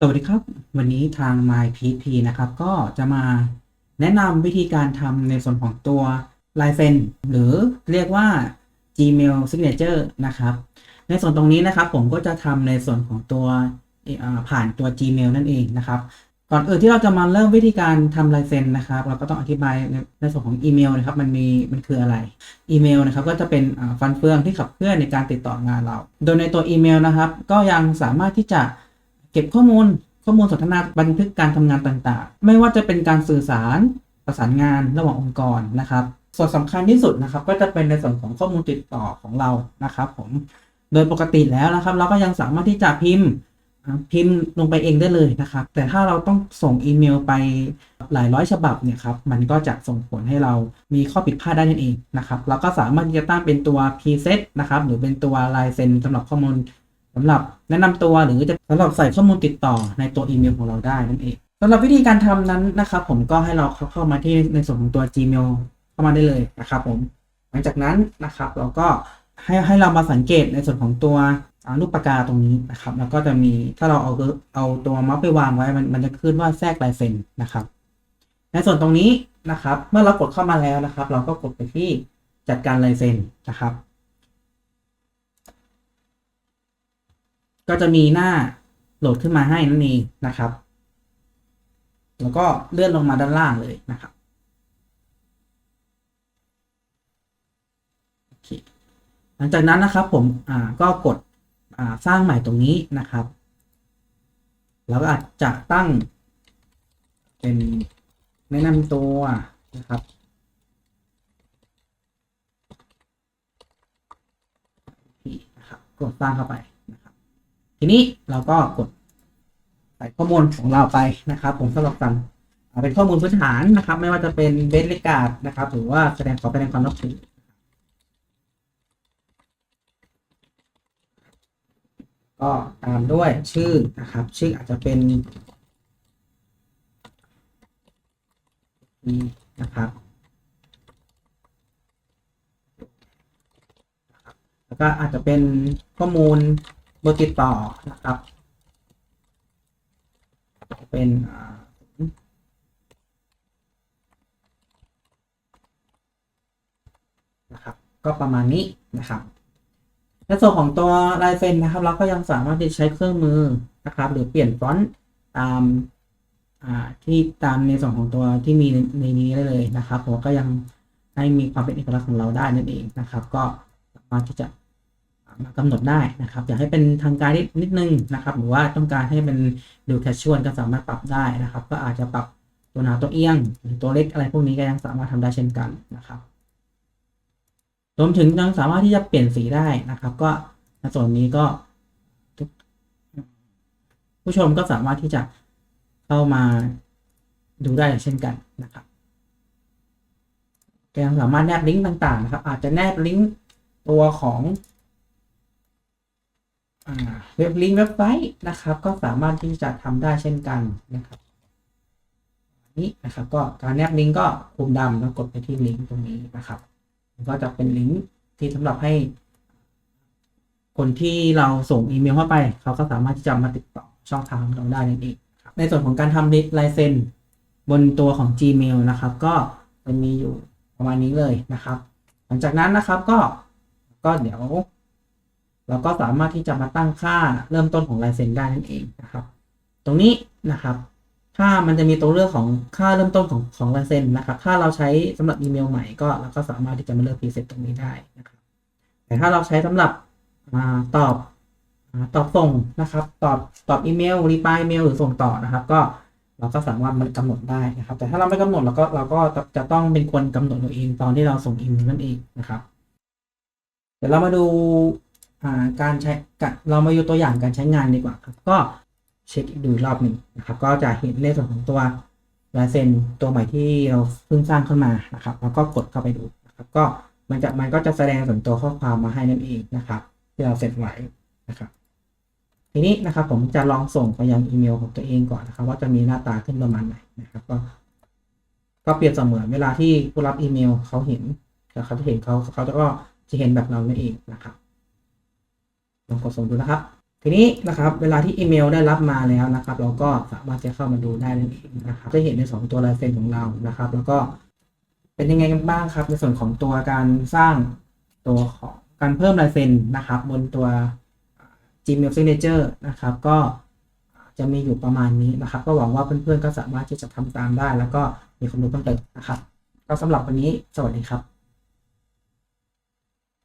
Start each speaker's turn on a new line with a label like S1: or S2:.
S1: สวัสดีครับ วันนี้ทาง MyPP นะครับ ก็จะมาแนะนำวิธีการทำในส่วนของตัวลายเซ็นหรือเรียกว่า Gmail Signature นะครับ ในส่วนตรงนี้นะครับ ผมก็จะทำในส่วนของตัวผ่านตัว Gmail นั่นเองนะครับ ก่อนอื่นที่เราจะมาเริ่มวิธีการทำลายเซ็นนะครับ เราก็ต้องอธิบายในส่วนของอีเมลนะครับ มันมีมันคืออะไร อีเมลนะครับ ก็จะเป็นฟันเฟืองที่ขับเคลื่อนในการติดต่องานเรา โดยในตัวอีเมลนะครับ ก็ยังสามารถที่จะ เก็บข้อมูลข้อมูลสนทนาบันทึกการทำงานต่างๆ ไม่ว่าจะเป็นการสื่อสารประสานงานระหว่างองค์กรนะครับ ส่วนสำคัญที่สุดนะครับ ก็จะเป็นในส่วนของข้อมูลติดต่อของเรานะครับ ผมโดยปกติแล้วนะครับ เราก็ยังสามารถที่จะพิมพ์พิมพ์ลงไปเองได้เลยนะครับ แต่ถ้าเราต้องส่งอีเมลไปหลายร้อยฉบับเนี่ยครับ มันก็จะส่งผลให้เรามีข้อผิดพลาดได้นั่นเองนะครับ เราก็สามารถที่จะตั้งเป็นตัว preset นะครับ หรือเป็นตัวลายเซ็นสำหรับข้อมูล สำหรับแนะนำตัวหรือจะสำหรับใส่ข้อมูลติดต่อในตัวอีเมลของเราได้นั่นเองสำหรับวิธีการทำนั้นนะครับ ผมก็ให้เราเข้ามาที่ในส่วนของตัว Gmail เข้ามาได้เลยนะครับ ผม หลังจากนั้นนะครับ เราก็ให้ให้เรามาสังเกตในส่วนของตัวรูปปากกาตรงนี้นะครับ แล้วก็จะมีถ้าเราเอาเอาตัวเมาส์ไปวางไว้มันมันจะขึ้นว่าแทรกลายเซ็นนะครับ ในส่วนตรงนี้นะครับ เมื่อเรากดเข้ามาแล้วนะครับ เราก็กดไปที่จัดการลายเซ็นนะครับ ก็จะมีหน้าโหลดขึ้นมาให้นั่นเองนะครับ แล้วก็เลื่อนลงมาด้านล่างเลยนะครับหลังจากนั้นนะครับผมอ่าก็กดอ่าสร้างใหม่ตรงนี้นะครับ แล้วก็อาจจะตั้งเป็นแนะนำตัวนะครับนี่นะครับ กดสร้างเข้าไป ทีนี้เราก็กดใส่ข้อมูลของเราไปนะครับ ผมสำหรับการอ่าเป็นข้อมูลพื้นฐานนะครับ ไม่ว่าจะเป็นเบสเลกาดนะครับหรือว่าแสดงขอแสดงความนับถือก็ตามด้วยชื่อนะครับ ชื่ออาจจะเป็นนี่นะครับ แล้วก็อาจจะเป็นข้อมูล บอร์ติดต่อนะครับ เป็นนะครับ ก็ประมาณนี้นะครับในส่วนของตัวลายเซ็นนะครับ เราก็ยังสามารถที่ใช้เครื่องมือนะครับ หรือเปลี่ยนฟอนต์ตามที่ตามในส่วนของตัวที่มีในในนี้ได้เลยนะครับผมก็ยังให้มีความเป็นเอกลักษณ์ของเราได้นั่นเองนะครับ ก็สามารถที่จะ มากำหนดได้นะครับ อยากให้เป็นทางการนิดนิดนึงนะครับ หรือว่าต้องการให้เป็นดูแคชชวลก็สามารถปรับได้นะครับ ก็อาจจะปรับตัวหนาตัวเอียงหรือตัวเล็กอะไรพวกนี้ก็ยังสามารถทำได้เช่นกันนะครับรวมถึงยังสามารถที่จะเปลี่ยนสีได้นะครับ ก็ในส่วนนี้ก็ ผู้ชมก็สามารถที่จะเข้ามาดูได้เช่นกันนะครับยังสามารถแนบลิงก์ต่างๆนะครับ อาจจะแนบลิงก์ตัวของ เว็บลิงก์เว็บไซต์นะครับ ก็สามารถที่จะทำได้เช่นกันนะครับนี่นะครับก็การแนบลิงก์ก็ปุ่มดำแล้วกดไปที่ลิงก์ตรงนี้นะครับก็จะเป็นลิงก์ที่สำหรับให้ คนที่เราส่งอีเมลเข้าไป เขาก็สามารถที่จะมาติดต่อช่องทางของเราได้นั่นเองในส่วนของการทำลายเซ็นบนตัวของ Gmail นะครับ ก็จะมีอยู่ประมาณนี้เลยนะครับ หลังจากนั้นนะครับก็ก็เดี๋ยว เราก็สามารถที่จะมาตั้งค่าเริ่มต้นของลายเซ็นได้นั่นเองนะครับ ตรงนี้นะครับถ้ามันจะมีตัวเลือกของค่าเริ่มต้นของของลายเซ็นนะครับ ถ้าเราใช้สำหรับอีเมลใหม่ก็เราก็สามารถที่จะมาเลือกพรีเซตตรงนี้ได้นะครับแต่ถ้าเราใช้สำหรับอตอบอตอบส่งนะครับ ตอบตอบอีเมลรีปลายอีเมลหรือส่งต่อนะครับ ก็เราก็สามารถมันกำหนดได้นะครับ แต่ถ้าเราไม่กำหนดเราก็เราก็จะต้องเป็นคนกำหนดเราเองตอนที่เราส่งอีเมลนั่นเองนะครับ เดี๋ยวเรามาดู การใช้เรามาดูตัวอย่างการใช้งานดีกว่าครับ ก็เช็คดูอีกรอบหนึ่งนะครับ ก็จะเห็นในส่วนของตัวลายเซ็นตัวใหม่ที่เราเพิ่งสร้างขึ้นมานะครับ แล้วก็กดเข้าไปดูนะครับ ก็มันจะมันก็จะแสดงส่วนตัวข้อความมาให้นั่นเองนะครับ ที่เราเสร็จไว้นะครับ ทีนี้นะครับผมจะลองส่งไปยังอีเมลของตัวเองก่อนนะครับ ว่าจะมีหน้าตาขึ้นประมาณไหนนะครับ ก็ ก็เปรียบเสมือนเวลาที่ผู้รับอีเมลเขาเห็นเขาจะเห็นเขาเขาจะก็จะเห็นแบบเรานั่นเองนะครับ ลองกดส่งดูนะครับ ทีนี้นะครับเวลาที่อีเมลได้รับมาแล้วนะครับ เราก็สามารถจะเข้ามาดูได้นั่นเองนะครับจะเห็นในสองตัวลายเซ็นของเรานะครับ แล้วก็เป็นยังไงกันบ้างครับ ในส่วนของตัวการสร้างตัวของการเพิ่มลายเซ็นนะครับ บนตัว Gmail Signature นะครับ ก็จะมีอยู่ประมาณนี้นะครับ ก็หวังว่าเพื่อนๆก็สามารถที่จะทำตามได้ แล้วก็มีความรู้เพิ่มเติมนะครับ ก็สำหรับวันนี้สวัสดีครับ